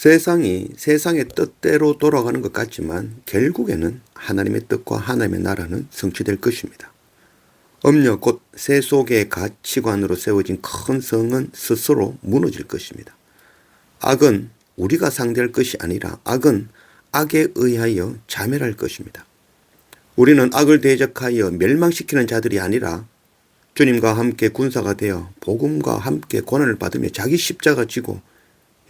세상이 세상의 뜻대로 돌아가는 것 같지만 결국에는 하나님의 뜻과 하나님의 나라는 성취될 것입니다. 음녀 곧 세속의 가치관으로 세워진 큰 성은 스스로 무너질 것입니다. 악은 우리가 상대할 것이 아니라 악은 악에 의하여 자멸할 것입니다. 우리는 악을 대적하여 멸망시키는 자들이 아니라 주님과 함께 군사가 되어 복음과 함께 고난을 받으며 자기 십자가 지고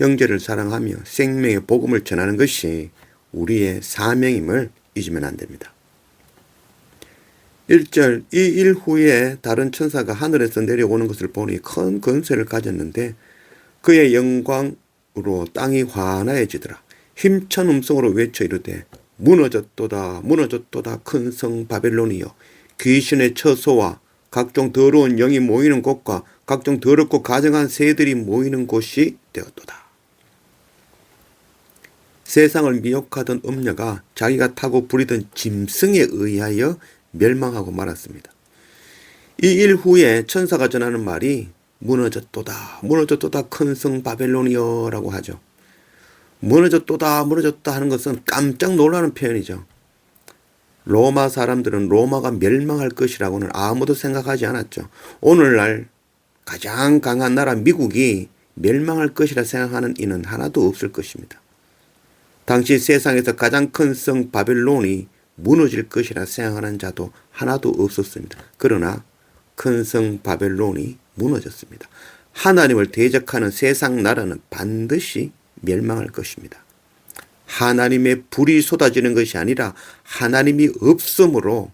형제를 사랑하며 생명의 복음을 전하는 것이 우리의 사명임을 잊으면 안 됩니다. 1절 이 일 후에 다른 천사가 하늘에서 내려오는 것을 보니 큰 권세를 가졌는데 그의 영광으로 땅이 환하여지더라. 힘찬 음성으로 외쳐 이르되 무너졌도다 무너졌도다 큰 성 바벨론이여 귀신의 처소와 각종 더러운 영이 모이는 곳과 각종 더럽고 가정한 새들이 모이는 곳이 되었도다. 세상을 미혹하던 음녀가 자기가 타고 부리던 짐승에 의하여 멸망하고 말았습니다. 이 일 후에 천사가 전하는 말이 무너졌도다 무너졌도다 큰 성 바벨론이여 라고 하죠. 무너졌도다 무너졌다 하는 것은 깜짝 놀라는 표현이죠. 로마 사람들은 로마가 멸망할 것이라고는 아무도 생각하지 않았죠. 오늘날 가장 강한 나라 미국이 멸망할 것이라 생각하는 이는 하나도 없을 것입니다. 당시 세상에서 가장 큰 성 바벨론이 무너질 것이라 생각하는 자도 하나도 없었습니다. 그러나 큰 성 바벨론이 무너졌습니다. 하나님을 대적하는 세상 나라는 반드시 멸망할 것입니다. 하나님의 불이 쏟아지는 것이 아니라 하나님이 없으므로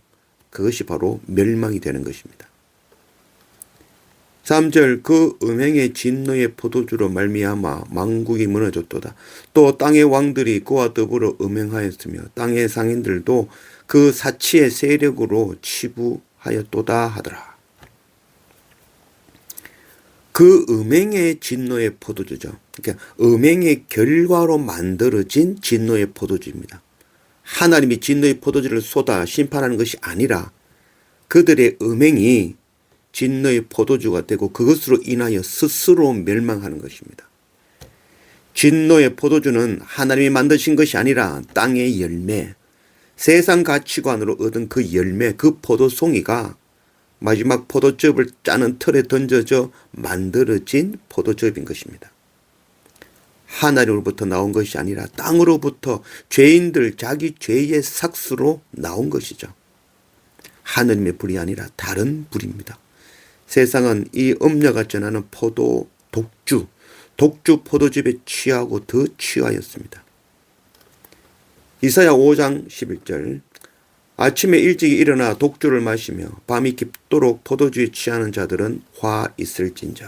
그것이 바로 멸망이 되는 것입니다. 3절 그 음행의 진노의 포도주로 말미암아 망국이 무너졌도다. 또 땅의 왕들이 그와 더불어 음행하였으며 땅의 상인들도 그 사치의 세력으로 치부하였도다 하더라. 그 음행의 진노의 포도주죠. 그러니까 음행의 결과로 만들어진 진노의 포도주입니다. 하나님이 진노의 포도주를 쏟아 심판하는 것이 아니라 그들의 음행이 진노의 포도주가 되고 그것으로 인하여 스스로 멸망하는 것입니다. 진노의 포도주는 하나님이 만드신 것이 아니라 땅의 열매, 세상 가치관으로 얻은 그 열매, 그 포도송이가 마지막 포도즙을 짜는 틀에 던져져 만들어진 포도즙인 것입니다. 하나님으로부터 나온 것이 아니라 땅으로부터 죄인들 자기 죄의 삭수로 나온 것이죠. 하느님의 불이 아니라 다른 불입니다. 세상은 이 음녀가 전하는 포도 독주, 독주 포도즙에 취하고 더 취하였습니다. 이사야 5장 11절 아침에 일찍 일어나 독주를 마시며 밤이 깊도록 포도주에 취하는 자들은 화 있을진저.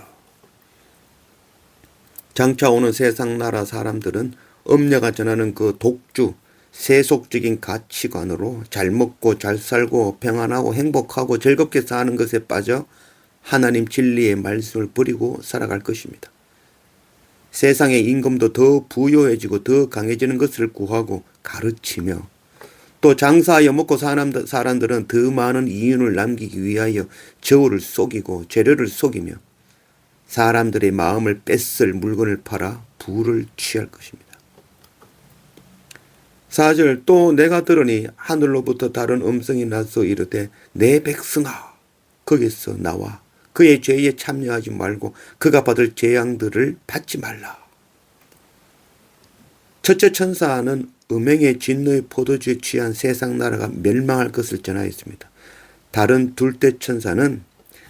장차 오는 세상 나라 사람들은 음녀가 전하는 그 독주, 세속적인 가치관으로 잘 먹고 잘 살고 평안하고 행복하고 즐겁게 사는 것에 빠져 하나님 진리의 말씀을 버리고 살아갈 것입니다. 세상의 임금도 더 부유해지고 더 강해지는 것을 구하고 가르치며 또 장사하여 먹고 사는 사람들은 더 많은 이윤을 남기기 위하여 저울을 속이고 재료를 속이며 사람들의 마음을 뺏을 물건을 팔아 부를 취할 것입니다. 4절 또 내가 들으니 하늘로부터 다른 음성이 나서 이르되 내 백성아 거기서 나와 그의 죄에 참여하지 말고 그가 받을 재앙들을 받지 말라. 첫째 천사는 음행의 진노의 포도주에 취한 세상 나라가 멸망할 것을 전하였습니다. 다른 둘째 천사는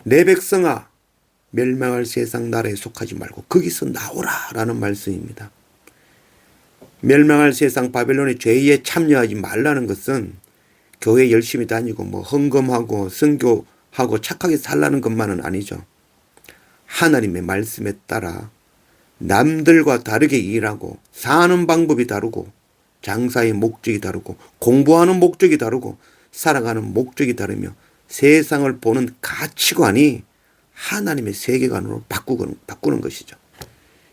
내 백성아 멸망할 세상 나라에 속하지 말고 거기서 나오라 라는 말씀입니다. 멸망할 세상 바벨론의 죄에 참여하지 말라는 것은 교회 열심히 다니고 뭐 헌금하고 선교 하고 착하게 살라는 것만은 아니죠. 하나님의 말씀에 따라 남들과 다르게 일하고 사는 방법이 다르고 장사의 목적이 다르고 공부하는 목적이 다르고 살아가는 목적이 다르며 세상을 보는 가치관이 하나님의 세계관으로 바꾸는, 바꾸는 것이죠.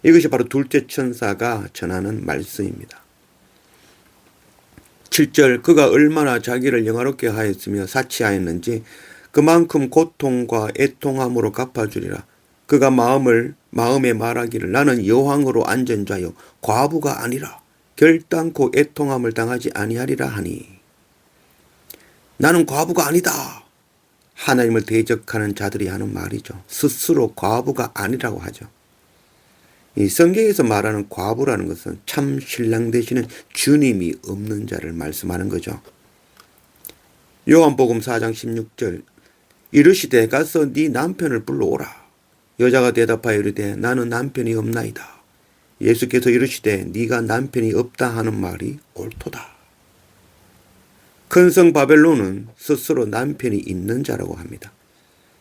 이것이 바로 둘째 천사가 전하는 말씀입니다. 7절 그가 얼마나 자기를 영화롭게 하였으며 사치하였는지 그만큼 고통과 애통함으로 갚아주리라. 그가 마음을 마음에 말하기를 나는 여왕으로 앉은 자요 과부가 아니라 결단코 애통함을 당하지 아니하리라 하니 나는 과부가 아니다. 하나님을 대적하는 자들이 하는 말이죠. 스스로 과부가 아니라고 하죠. 이 성경에서 말하는 과부라는 것은 참 신랑 되시는 주님이 없는 자를 말씀하는 거죠. 요한복음 4장 16절 이르시되 가서 네 남편을 불러오라. 여자가 대답하여 이르되 나는 남편이 없나이다. 예수께서 이르시되 네가 남편이 없다 하는 말이 옳도다. 큰 성 바벨론은 스스로 남편이 있는 자라고 합니다.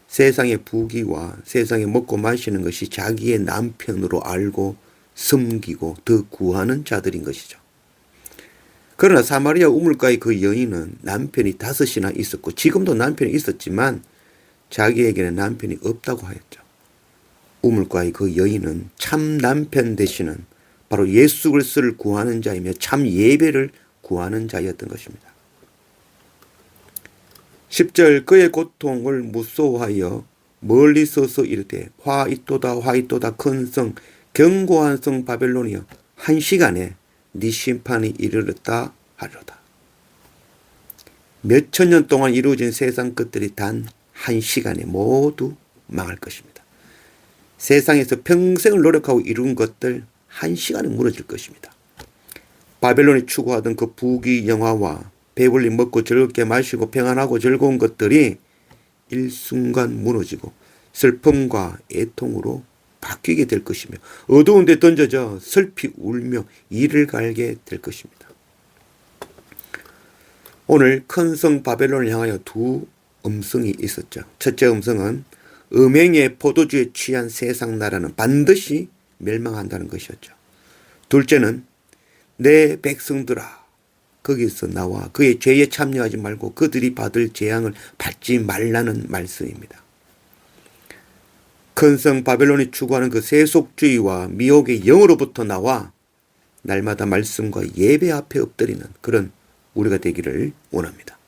세상의 부귀와 세상에 먹고 마시는 것이 자기의 남편으로 알고 섬기고 더 구하는 자들인 것이죠. 그러나 사마리아 우물가의 그 여인은 남편이 다섯이나 있었고 지금도 남편이 있었지만 자기에게는 남편이 없다고 하였죠. 우물가의 그 여인은 참 남편 되시는 바로 예수 그리스도를 구하는 자이며 참 예배를 구하는 자였던 것입니다. 10절 그의 고통을 무소하여 멀리 서서 이르되 화 있도다 화 있도다 큰 성 견고한 성 바벨론이여 한 시간에 네 심판이 이르렀다 하리로다. 몇천 년 동안 이루어진 세상 것들이 단 한 시간에 모두 망할 것입니다. 세상에서 평생을 노력하고 이룬 것들 한 시간에 무너질 것입니다. 바벨론이 추구하던 그 부귀 영화와 배불리 먹고 즐겁게 마시고 평안하고 즐거운 것들이 일순간 무너지고 슬픔과 애통으로 바뀌게 될 것이며 어두운 데 던져져 슬피 울며 이를 갈게 될 것입니다. 오늘 큰 성 바벨론을 향하여 두 음성이 있었죠. 첫째 음성은 음행의 포도주에 취한 세상 나라는 반드시 멸망한다는 것이었죠. 둘째는 내 백성들아 거기서 나와 그의 죄에 참여하지 말고 그들이 받을 재앙을 받지 말라는 말씀입니다. 큰성 바벨론이 추구하는 그 세속주의와 미혹의 영으로부터 나와 날마다 말씀과 예배 앞에 엎드리는 그런 우리가 되기를 원합니다.